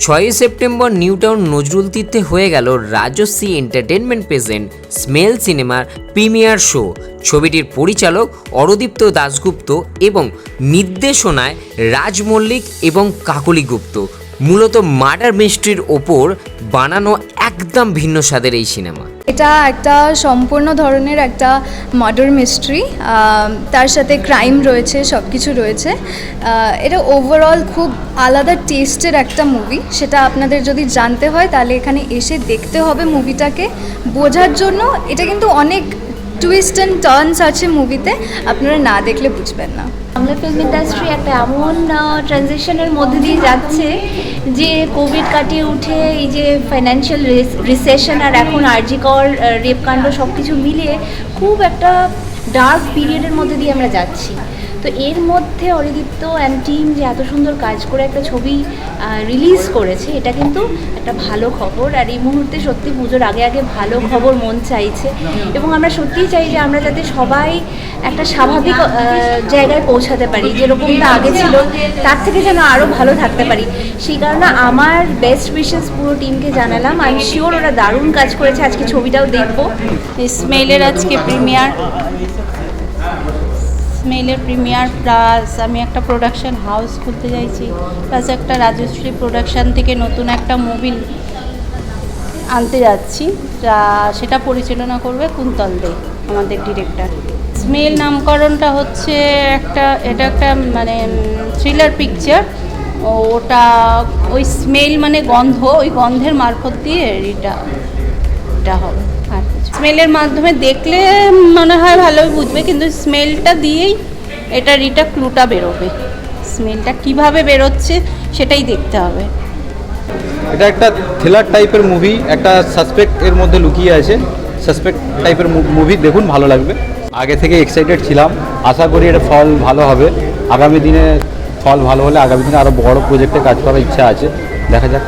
ছয়ই September new town Nazrul তীর্থে হয়ে গেল রাজশ্রী এন্টারটেনমেন্ট প্রেজেন্ট স্মেল সিনেমার প্রিমিয়ার শো। ছবিটির পরিচালক অরদীপ্ত দাশগুপ্ত এবং নির্দেশনায় রাজ মল্লিক এবং কাকলি গুপ্ত মূলত মার্ডার মিস্ট্রির ওপর বানানো একদম ভিন্ন স্বাদের এই সিনেমা। এটা একটা সম্পূর্ণ ধরনের একটা মার্ডার মিস্ট্রি তার সাথে ক্রাইম রয়েছে সব কিছু রয়েছে এটা ওভারঅল খুব আলাদা টেস্টের একটা মুভি সেটা আপনাদের যদি জানতে হয়, তাহলে এখানে এসে দেখতে হবে মুভিটাকে বোঝার জন্য এটা কিন্তু অনেক টুইস্ট অ্যান্ড টার্নস আছে মুভিতে আপনারা না দেখলে বুঝবেন না। বাংলা ফিল্ম ইন্ডাস্ট্রি একটা এমন ট্রানজেকশনের মধ্যে দিয়ে যাচ্ছে যে কোভিড কাটিয়ে উঠে এই যে ফাইন্যান্সিয়াল রিসেশন আর এখন আর্জিকর রেপকাণ্ড সব কিছু মিলিয়ে খুব একটা ডার্ক পিরিয়ডের মধ্যে দিয়ে আমরা যাচ্ছি। তো এর মধ্যে অরিদীপ্ত অ্যান্ড টিম যে এত সুন্দর কাজ করে একটা ছবি রিলিজ করেছে, এটা কিন্তু একটা ভালো খবর। আর এই মুহূর্তে সত্যি পুজোর আগে আগে ভালো খবর মন চাইছে। এবং আমরা সত্যিই চাই যে আমরা যাতে সবাই একটা স্বাভাবিক জায়গায় পৌঁছাতে পারি, যেরকমটা আগে ছিল, তার থেকে যেন আরও ভালো থাকতে পারি। সেই কারণে আমার বেস্ট উইশেস পুরো টিমকে জানালাম। আমি শিওর ওরা দারুণ কাজ করেছে। আজকে ছবিটাও দেখব। স্মেলের আজকে প্রিমিয়ার স্মেলের প্রিমিয়ার প্লাস আমি একটা প্রোডাকশান হাউস খুলতে চাইছি প্লাস একটা রাজশ্রী প্রোডাকশন থেকে নতুন একটা মুভি আনতে যাচ্ছি সেটা পরিচালনা করবে কুন্তল দে, আমাদের ডিরেক্টর স্মেল নামকরণটা হচ্ছে একটা, এটা একটা মানে থ্রিলার পিকচার ওটা ওই স্মেল মানে গন্ধ, ওই গন্ধের মারফত দিয়ে এটা এটা হবে আর স্মেলের মাধ্যমে দেখলে মনে হয় ভালোই বুঝবে কিন্তু স্মেলটা দিয়েই এটা রিটা ক্লুটা বেরোবে। স্মেলটা কীভাবে বেরোচ্ছে সেটাই দেখতে হবে। এটা একটা থ্রিলার টাইপের মুভি একটা সাসপেক্ট এর মধ্যে লুকিয়ে আছে। সাসপেক্ট টাইপের মুভি দেখুন ভালো লাগবে। আগে থেকে এক্সাইটেড ছিলাম আশা করি এটা ফল ভালো হবে। আগামী দিনে ফল ভালো হলে আগামী দিনে আরও বড় প্রজেক্টে কাজ করার ইচ্ছা আছে। দেখা যাক।